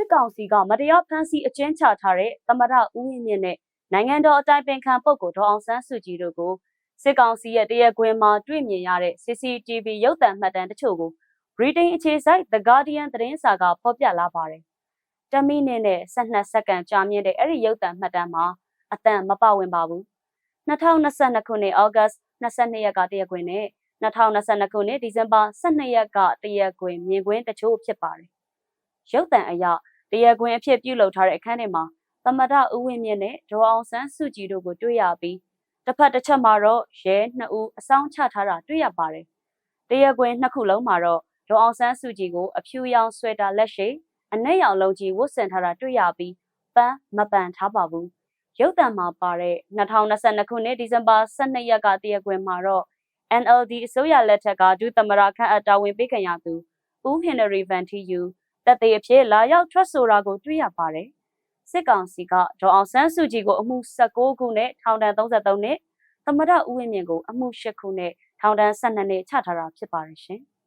စစ်ကောင်စီကမတရားဖမ်းဆီးအကျဉ်းချထားတဲ့သမရဦးဝင်းမြင့်နဲ့နိုင်ငံတော်အတိုင်ပင်ခံပုဂ္ဂိုလ်ဒေါအောင်ဆန်းစုကြည်တို့ကိုစစ်ကောင်စီရဲ့တရားခွင်မှာတွေ့မြင်ရတဲ့ CCTV ရုပ်သံမှတ်တမ်းတချို့ကို Britain အခြေစိုက် The Guardian သတင်းစာကဖော်ပြလာပါတယ်။တမိနစ်နဲ့12စက္ကန့်ကြာမြင့်တဲ့အဲ့ဒီရုပ်သံမှတ်တမ်းမှာအတန်မပဝင်ပါဘူး။2022ခုနှစ်ဩဂတ်22ရက်ကတရားခွင်နဲ့2022ခုနှစ်ဒီဇင်ဘာ12ရက်ကတရားခွင်မြင်ကွင်းတချို့ဖြစ်ပါတယ်။ ရုပ်သံအရတရားခွင်အဖြစ်ပြုလုပ်ထားတဲ့အခန်းထဲမှာသမဒဦးဝင်းမြင့်နဲ့ဒေါ်အောင်ဆန်းစုကြည်တို့ကိုတွေ့ရပြီးတစ်ဖက်တစ်ချက်မှာတော့ရဲနှစ်ဦးအဆောင်ချထားတာတွေ့ရပါတယ်။တရားခွင်နှစ်ခုလုံးမှာတော့ဒေါ်အောင်ဆန်းစုကြည်ကိုအဖြူရောင်ဆွဲတာလက်ရှိအနက်ရောင်လုံးကြီးဝတ်ဆင်ထားတာတွေ့ရပြီးပန်းမပန်ထားပါဘူး။ရုပ်သံမှာပါတဲ့2022ခုနှစ်ဒီဇင်ဘာ12ရက်ကတရားခွင်မှာတော့ NLD အစိုးရလက်ထက်ကဒုသမရခန့်အတာဝန်ပေးခံရသူဦးဟင်နရီဗန်တီယူ တက်သေးအဖြစ်လာရောက်ထွက်ဆိုတာကိုတွေ့ရပါတယ်။စစ်ကောင်စီကဒေါ်အောင်ဆန်းစုကြည်ကိုအမှု16ခုနဲ့ထောင်ဒဏ်33နှစ်သမရဦးဝင်းမြင့်ကိုအမှု10ခုနဲ့ထောင်ဒဏ်12နှစ်ချထားတာဖြစ်ပါတယ်ရှင်။